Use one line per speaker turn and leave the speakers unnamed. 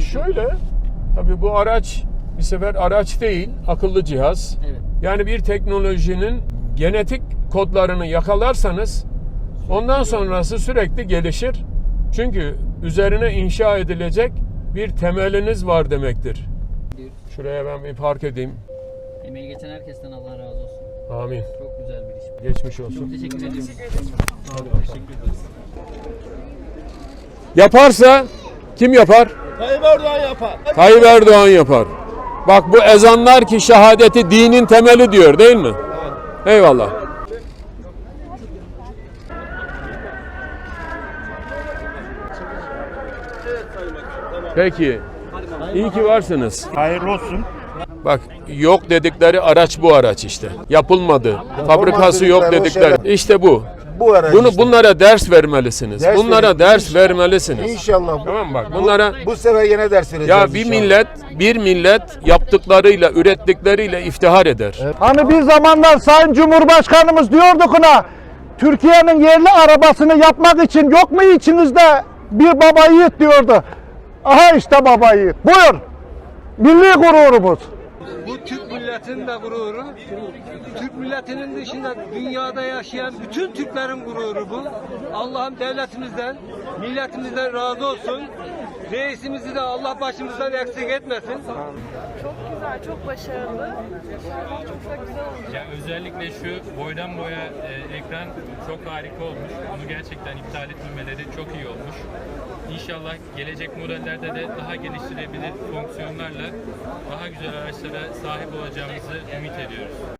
şöyle, tabii bu araç bir sefer araç değil, akıllı cihaz.
Evet.
Yani bir teknolojinin genetik kodlarını yakalarsanız ondan sonrası sürekli gelişir. Çünkü üzerine inşa edilecek bir temeliniz var demektir. Şuraya ben bir park edeyim.
Emeği geçen herkesten Allah razı olsun.
Amin.
Çok güzel bir iş.
Geçmiş olsun.
Teşekkür ediyorum.
Yaparsa kim yapar?
Tayyip Erdoğan yapar.
Tayyip Erdoğan yapar. Bak bu ezanlar ki şehadeti dinin temeli diyor değil mi? Eyvallah. Peki. İyi ki varsınız.
Hayırlı olsun.
Bak yok dedikleri araç bu araç işte. Yapılmadı. Fabrikası yok
dedikleri.
İşte bu.
Bu ara
Bunu
işte.
bunlara ders vermelisiniz.
Ders
Bunlara
verin.
ders vermelisiniz.
İnşallah. Bu,
Tamam mı? bak bunlara
bu sefer yine ders vereceğiz
ya bir
inşallah.
millet bir millet yaptıklarıyla ürettikleriyle iftihar eder.
Hani bir zamanlar Sayın Cumhurbaşkanımız diyordu ona Türkiye'nin yerli arabasını yapmak için yok mu içinizde bir baba yiğit diyordu. Aha işte baba yiğit. Buyur. Milli gururumuz.
Bu Türk milletinin de gururu. Türk milletinin dışında dünyada yaşayan bütün Türklerin gururu bu. Allah'ım devletimizden, milletimizden razı olsun. Reisimizi de Allah başımızdan eksik etmesin.
Çok güzel, çok başarılı. İnşallah çok da güzel olacak.
Ya özellikle şu boydan boya e, ekran çok harika olmuş. Bunu gerçekten iptal etmemeleri çok iyi olmuş. İnşallah gelecek modellerde de daha geliştirebilir fonksiyonlarla daha güzel araçlara sahip olacağımızı ümit ediyoruz.